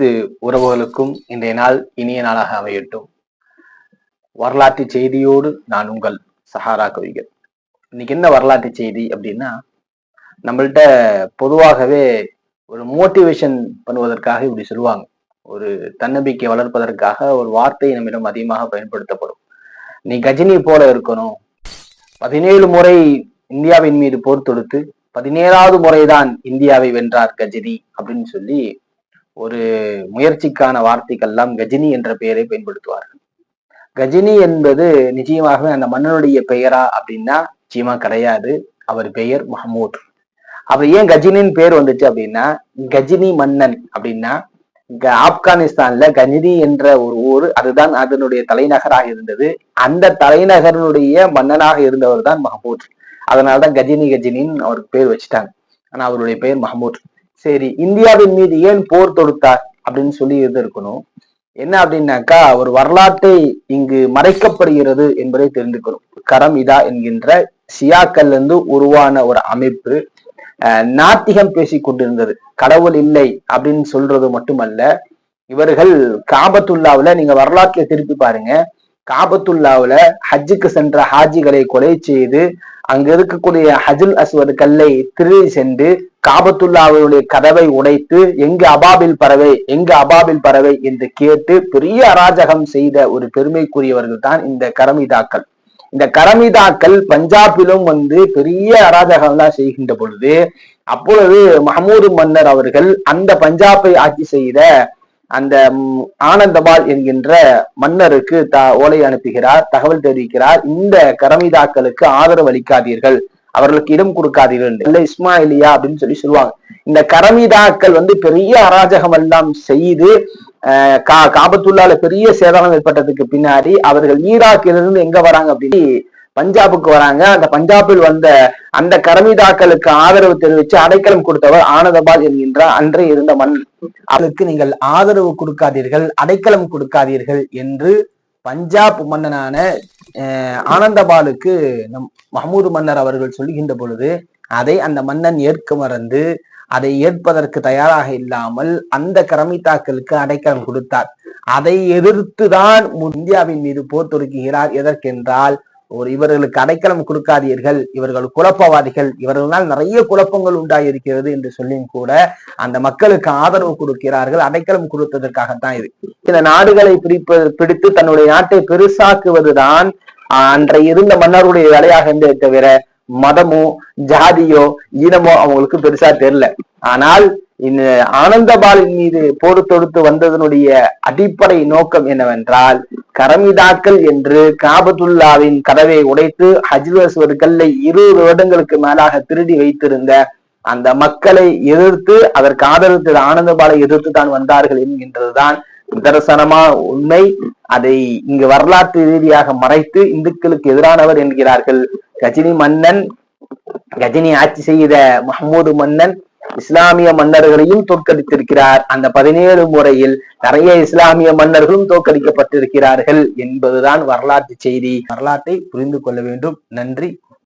அனைத்து உறவுகளுக்கும் இன்றைய நாள் இனிய நாளாக அமையட்டும். வரலாற்று செய்தியோடு நான் உங்கள் சஹாரா கவிகள். இன்னைக்கு என்ன வரலாற்று செய்தி அப்படின்னா நம்மள்ட்ட பொதுவாகவே ஒரு மோட்டிவேஷன் பண்ணுவதற்காக இப்படி சொல்லுவாங்க. ஒரு தன்னம்பிக்கை வளர்ப்பதற்காக ஒரு வார்த்தை நம்மிடம் அதிகமாக பயன்படுத்தப்படும். நீ கஜினி போல இருக்கணும். பதினேழு முறை இந்தியாவின் மீது போர் தொடுத்து பதினேழாவது முறைதான் இந்தியாவை வென்றார் கஜினி அப்படின்னு சொல்லி ஒரு முயற்சிக்கான வார்த்தைக்கெல்லாம் கஜினி என்ற பெயரை பயன்படுத்துவார்கள். கஜினி என்பது நிச்சயமாகவே அந்த மன்னனுடைய பெயரா அப்படின்னா நிச்சயமா கிடையாது. அவர் பெயர் மஹமூத். அவர் ஏன் கஜினின் பேர் வந்துச்சு அப்படின்னா கஜினி மன்னன் அப்படின்னா ஆப்கானிஸ்தான்ல கஜினி என்ற ஒரு ஊர் அதுதான் அதனுடைய தலைநகராக இருந்தது. அந்த தலைநகரனுடைய மன்னனாக இருந்தவர் தான் மஹமூத். அதனாலதான் கஜினி கஜினின்னு அவருக்கு பேர் வச்சுட்டாங்க. ஆனா அவருடைய பெயர் மஹமூத். சரி இந்தியாவின் மீது ஏன் போர் தொடுத்தார் அப்படின்னு சொல்லி இருந்திருக்கணும் என்ன அப்படின்னாக்கா ஒரு வரலாற்றை இங்கு மறைக்கப்படுகிறது என்பதை தெரிந்துக்கணும். கரம் இதா என்கின்ற சியாக்கள்ல இருந்து உருவான ஒரு அமைப்பு நாத்திகம் பேசி கொண்டிருந்தது. கடவுள் இல்லை அப்படின்னு சொல்றது மட்டுமல்ல இவர்கள் காபத்துல்லாவில் நீங்க வரலாற்றை திருப்பி பாருங்க காபத்துல்லாவுல ஹஜ்ஜுக்கு சென்ற ஹாஜிகளை கொலை செய்து அங்க இருக்கக்கூடிய ஹஜுல் அஸ்வத் கல்லை திருடி சென்று காபத்துல்லாவுடைய கதவை உடைத்து எங்கு அபாபில் பறவை எங்கு அபாபில் பறவை? என்று கேட்டு பெரிய அராஜகம் செய்த ஒரு பெருமைக்குரியவர்கள் தான் இந்த கரமிதாக்கள். இந்த கரமிதாக்கள் பஞ்சாபிலும் வந்து பெரிய அராஜகம் தான் செய்கின்ற பொழுது அப்பொழுது மஹமூது மன்னர் அவர்கள் அந்த பஞ்சாபை ஆட்சி செய்த அந்த ஆனந்தபால் என்கின்ற மன்னருக்கு த ஓலை அனுப்புகிறார் தகவல் தெரிவிக்கிறார். இந்த கரமிதாக்களுக்கு ஆதரவு அளிக்காதீர்கள். அவர்களுக்கு இடம் கொடுக்காதீர்கள் இல்ல இஸ்மாயிலியா அப்படின்னு சொல்லி சொல்லுவாங்க. இந்த கரமிதாக்கள் வந்து பெரிய அராஜகம் எல்லாம் செய்து கா காபத்துள்ளால பெரிய சேதனம் ஏற்பட்டதுக்கு பின்னாடி அவர்கள் ஈராக்கிலிருந்து எங்க வராங்க அப்படின்னு பஞ்சாபுக்கு வராங்க. அந்த பஞ்சாபில் வந்த அந்த கரமிதாக்களுக்கு ஆதரவு தெரிவித்து அடைக்கலம் கொடுத்தவர் ஆனந்தபால் என்கின்ற அன்றே இருந்த மண். அவருக்கு நீங்கள் ஆதரவு கொடுக்காதீர்கள் அடைக்கலம் கொடுக்காதீர்கள் என்று பஞ்சாப் மன்னனான ஆனந்தபாலுக்கு நம் மஹமூது மன்னர் அவர்கள் சொல்லுகின்ற பொழுது அதை அந்த மன்னன் ஏற்க மறந்து அதை ஏற்பதற்கு தயாராக இல்லாமல் அந்த கரமித்தாக்களுக்கு அடைக்கலம் கொடுத்தார். அதை எதிர்த்துதான் இந்தியாவின் மீது போர் தொடுக்குகிறார் எதற்கென்றால் ஒரு இவர்களுக்கு அடைக்கலம் கொடுக்காதீர்கள் இவர்கள் குழப்பவாதிகள் இவர்களால் நிறைய குழப்பங்கள் உண்டாயிருக்கிறது என்று சொல்லியும் கூட அந்த மக்களுக்கு ஆதரவு கொடுக்கிறார்கள் அடைக்கலம் கொடுத்ததற்காகத்தான் இது. சில நாடுகளை பிடிப்ப பிடித்து தன்னுடைய நாட்டை பெருசாக்குவதுதான் அன்றைய இருந்த மன்னருடைய வேலையாக இருந்தே தவிர மதமோ ஜாதியோ இனமோ அவங்களுக்கு பெருசா தெரியல. ஆனால் இந்த ஆனந்தபாலின் மீது போர் தொடுத்து வந்ததனுடைய அடிப்படை நோக்கம் என்னவென்றால் கரமிதாக்கள் என்று காபத்துல்லாவின் கதவை உடைத்து ஹஜ்வஸ்வர் கல்லை இருபது வருடங்களுக்கு மேலாக திருடி வைத்திருந்த அந்த மக்களை எதிர்த்து அதற்கு ஆதரவு ஆனந்தபாலை எதிர்த்து தான் வந்தார்கள் என்கின்றதுதான் நிதர்சனமா உண்மை. அதை இங்கு வரலாற்று ரீதியாக மறைத்து இந்துக்களுக்கு எதிரானவர் என்கிறார்கள். கஜினி மன்னன் கஜினி ஆட்சி செய்த மஹமூது மன்னன் இஸ்லாமிய மன்னர்களையும் தோற்கடித்திருக்கிறார். அந்த பதினேழு முறையில் நிறைய இஸ்லாமிய மன்னர்களும் தோற்கடிக்கப்பட்டிருக்கிறார்கள் என்பதுதான் வரலாற்று செய்தி. வரலாற்றை புரிந்து கொள்ள வேண்டும். நன்றி.